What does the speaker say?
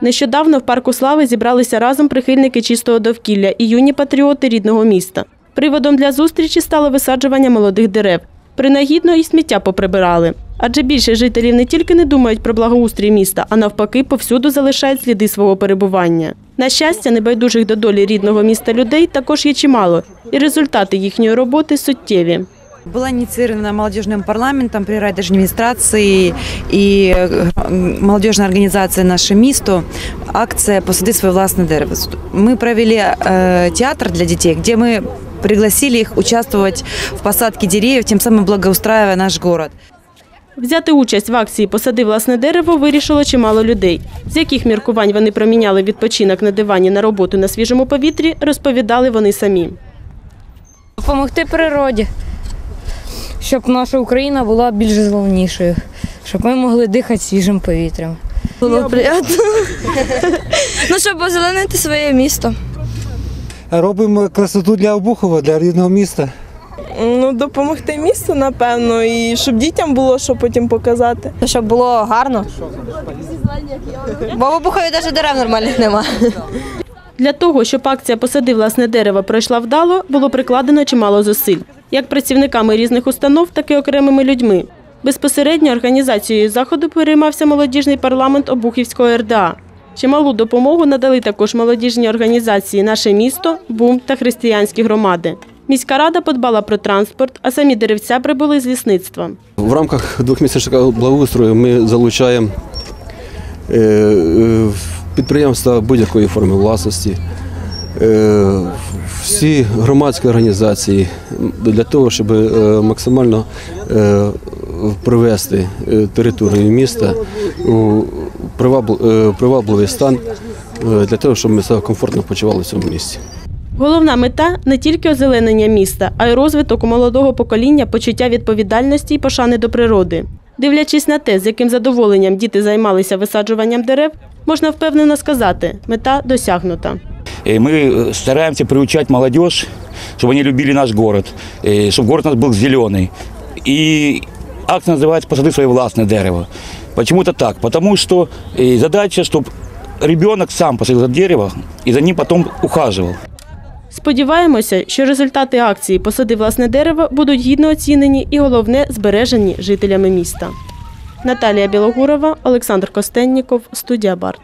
Нещодавно в парку слави зібралися разом прихильники чистого довкілля і юні патріоти рідного міста. Приводом для зустрічі стало висаджування молодих дерев. Принагідно і сміття поприбирали. Адже більше жителів не тільки не думають про благоустрій міста, а навпаки, повсюду залишають сліди свого перебування. На щастя, небайдужих до долі рідного міста людей також є чимало, і результати їхньої роботи суттєві. Была инициирована молодежным парламентом при райдержадминистрации и э, молодежной организацией «Наше місто» акция «Посади своє власне дерево». Мы провели э, театр для детей, где мы пригласили их участвовать в посадке деревьев, тем самым благоустраивая наш город. Взяти участь в акції Посади власне дерево вирішило чимало людей. З яких міркувань вони проміняли відпочинок на дивані на роботу на свіжому повітрі, розповідали вони самі. Допомогти природі, щоб наша Україна була більш зеленішою, щоб ми могли дихати свіжим повітрям. Було приємно. ну, щоб озеленити своє місто. Робимо красоту для Обухова, для рідного міста. Ну, допомогти місту, напевно, і щоб дітям було що потім показати. Щоб було гарно. Бо в Обухові навіть дерев нормальних нема. Для того, щоб акція Посади власне дерево пройшла вдало, було прикладено чимало зусиль, як працівниками різних установ, так і окремими людьми. Безпосередньо організацією заходу переймався молодіжний парламент Обухівського РДА. Чималу допомогу надали також молодіжні організації Наше місто, Бум та християнські громади. Міська рада подбала про транспорт, а самі деревця прибули з лісництва. В рамках двохмісячного благоустрою ми залучаємо е, е, підприємства будь-якої форми власності, всі громадські організації для того, щоб е, максимально е, привести е, територію міста у е, привабливий стан е, для того, щоб ми себе комфортно почували в цьому місці. Головна мета не тільки озеленення міста, а й розвиток у молодого покоління почуття відповідальності і пошани до природи. Дивлячись на те, з яким задоволенням діти займалися висаджуванням дерев, можна впевнено сказати, мета досягнута. И мы э, стараемся приучать молодежь, чтобы они любили наш город, э, чтобы город у нас был зеленый. И акция называется «Посади свое властное дерево». Почему-то так? Потому что э, задача, чтобы ребенок сам посадил это дерево и за ним потом ухаживал. Сподіваємося, що результати акції Посади власне дерево будуть гідно оцінені і головне збережені жителями міста. Наталія Білогурова, Олександр Костенніков, студія Барт.